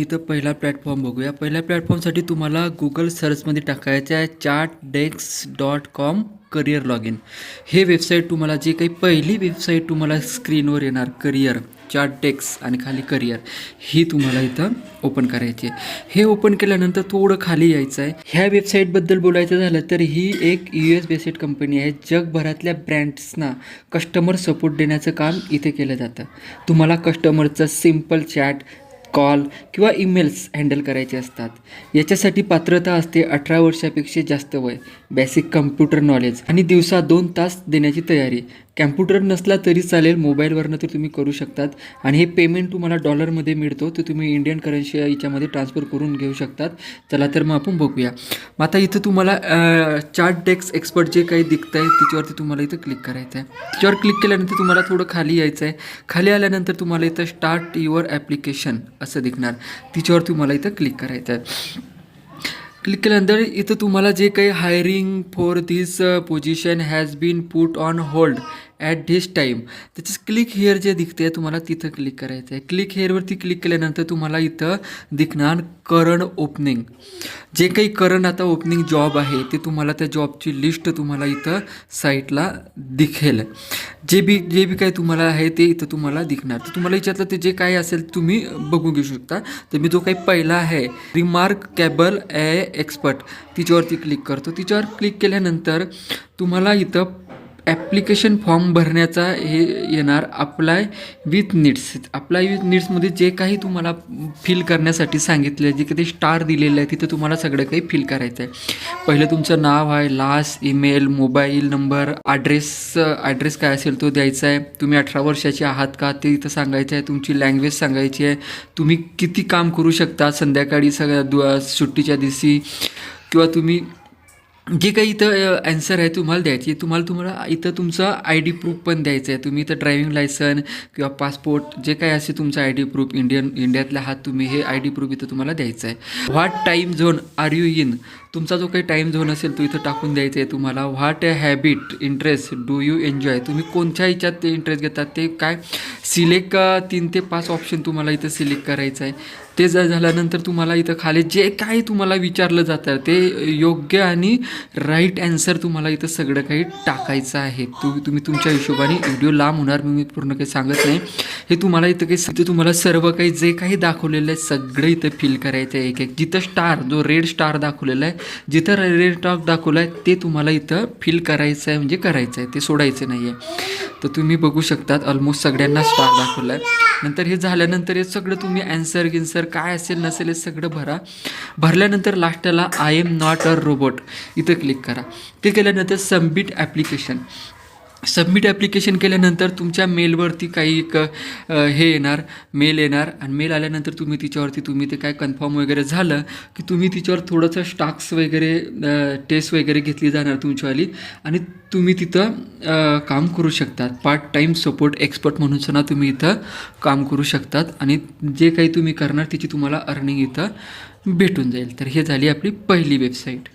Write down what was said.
इथं पहिला प्लॅटफॉर्म बघूया. पहिल्या प्लॅटफॉर्मसाठी तुम्हाला गुगल सर्चमध्ये टाकायचं आहे chart decks dot com career log in हे वेबसाईट तुम्हाला जे काही पहिली वेबसाईट तुम्हाला स्क्रीनवर येणार करिअर चार्ट डेक्स आणि खाली करिअर ही तुम्हाला इथं ओपन करायची आहे. हे ओपन केल्यानंतर थोडं खाली यायचं आहे. ह्या वेबसाईटबद्दल बोलायचं झालं तर ही एक यू एस बेसिड कंपनी आहे. जगभरातल्या ब्रँड्सना कस्टमर सपोर्ट देण्याचं काम इथे केलं जातं. तुम्हाला कस्टमरचं सिंपल चॅट कॉल किंवा ईमेल्स हँडल करायचे असतात. याच्यासाठी पात्रता असते अठरा वर्षापेक्षा जास्त वय बेसिक कम्प्युटर नॉलेज आणि दिवसा दोन तास देण्याची तयारी. कॅम्प्युटर नसला तरी चालेल मोबाईलवरनं तर तुम्ही करू शकतात आणि हे पेमेंट तुम्हाला डॉलरमध्ये मिळतो तर तुम्ही इंडियन करन्सी याच्यामध्ये ट्रान्सफर करून घेऊ शकतात. चला तर मग आपण बघूया. मग आता इथं तुम्हाला चार्ट डेस्क एक्सपर्ट जे काही दिखत आहे त्याच्यावरती तुम्हाला इथं क्लिक करायचं आहे त्याच्यावर क्लिक केल्यानंतर तुम्हाला थोडं खाली यायचं आहे खाली आल्यानंतर तुम्हाला इथं स्टार्ट युअर ॲप्लिकेशन असं दिसणार तिच्यावर तुम्हाला इथं क्लिक करायचं आहे क्लिक केल्यानंतर इथं तुम्हाला जे काही hiring for this position has been put on hold at this time त्याचं क्लिक हेअर जे दिखते तुम्हाला तिथं क्लिक करायचं आहे क्लिक हेअरवरती क्लिक केल्यानंतर तुम्हाला इथं दिखणार करंट ओपनिंग जे काही करंट आता ओपनिंग जॉब आहे ते तुम्हाला त्या जॉबची लिस्ट तुम्हाला इथं साईटला दिखेल. जे बी जे बी काही तुम्हाला आहे ते इथं तुम्हाला दिखणार. तर तुम्हाला याच्यातलं ते जे काय असेल तुम्ही बघून घेऊ शकता. तर मी जो काही पहिला आहे रिमार्क कॅबल ए एक्सपर्ट तिच्यावरती क्लिक करतो. तिच्यावर क्लिक केल्यानंतर तुम्हाला इथं ॲप्लिकेशन फॉर्म भरण्याचा हे येणार apply with needs apply with नीड्समध्ये जे काही तुम्हाला फिल करण्यासाठी सांगितलं आहे जे काही स्टार दिलेलं आहे तिथं तुम्हाला सगळं काही फिल करायचं आहे पहिलं तुमचं नाव आहे last email mobile number address address काय असेल तो द्यायचा आहे तुम्ही अठरा वर्षाचे आहात का? ते इथं सांगायचं आहे तुमची लँग्वेज सांगायची आहे. तुम्ही किती काम करू शकता संध्याकाळी सगळ्या दु सुट्टीच्या दिवशी? किंवा तुम्ही जे काही इथं ॲन्सर आहे तुम्हाला द्यायची. तुम्हाला तुम्हाला इथं तुमचं आय डी प्रूफ पण द्यायचं आहे. तुम्ही इथं ड्रायव्हिंग लायसन किंवा पासपोर्ट जे काही असे तुमचं आय डी प्रूफ इंडियन इंडियातले आहात तुम्ही हे आय डी प्रूफ इथं तुम्हाला द्यायचं आहे. What time zone are you in तुमचा जो काही टाईम झोन असेल तो इथं टाकून द्यायचा आहे तुम्हाला. What a habit interest do you enjoy तुम्ही कोणत्या ह्याच्यात ते इंटरेस्ट घेतात? ते काय? सिलेक्ट तीन ते पाच ऑप्शन तुम्हाला इथं सिलेक्ट करायचं आहे. ते जर झाल्यानंतर तुम्हाला इथं खाली जे काही तुम्हाला विचारलं जातं ते योग्य आणि राईट ॲन्सर तुम्हाला इथं सगळं काही टाकायचं आहे. तु तुम्ही तुमच्या हिशोबाने व्हिडिओ लांब होणार मी पूर्ण काही सांगत नाही. हे तुम्हाला इथं काही इथं तुम्हाला सर्व काही जे काही दाखवलेलं आहे सगळं इथं फील करायचं आहे. एक एक जिथं स्टार जो रेड स्टार दाखवलेला आहे जिथं रेड स्टार दाखवलं आहे ते तुम्हाला इथं फिल करायचं आहे म्हणजे करायचं आहे ते सोडायचं नाही आहे तर तुम्ही बघू शकतात ऑलमोस्ट सगळ्यांना स्टार दाखवला आहे नंतर हे झाल्यानंतर हे सगळं तुम्ही ॲन्सर गिन्सर काय असेल नसेल हे सगळं भरा. भरल्यानंतर लास्टला I am not a robot इथं क्लिक करा. ते केल्यानंतर सबमिट ॲप्लिकेशन सबमिट ॲप्लिकेशन केल्यानंतर तुमच्या मेलवरती काही एक हे येणार मेल येणार आणि मेल आल्यानंतर तुम्ही तिच्यावरती तुम्ही ते काय कन्फर्म वगैरे झालं की तुम्ही तिच्यावर थोडंसं स्टाक्स वगैरे टेस्ट वगैरे घेतली जाणार तुमच्यावाली आणि तुम्ही तिथं काम करू शकतात. पार्ट टाईम सपोर्ट एक्सपर्ट म्हणून सुद्धा तुम्ही इथं काम करू शकतात आणि जे काही तुम्ही करणार तिची तुम्हाला अर्निंग इथं भेटून जाईल. तर हे झाली आपली पहिली वेबसाईट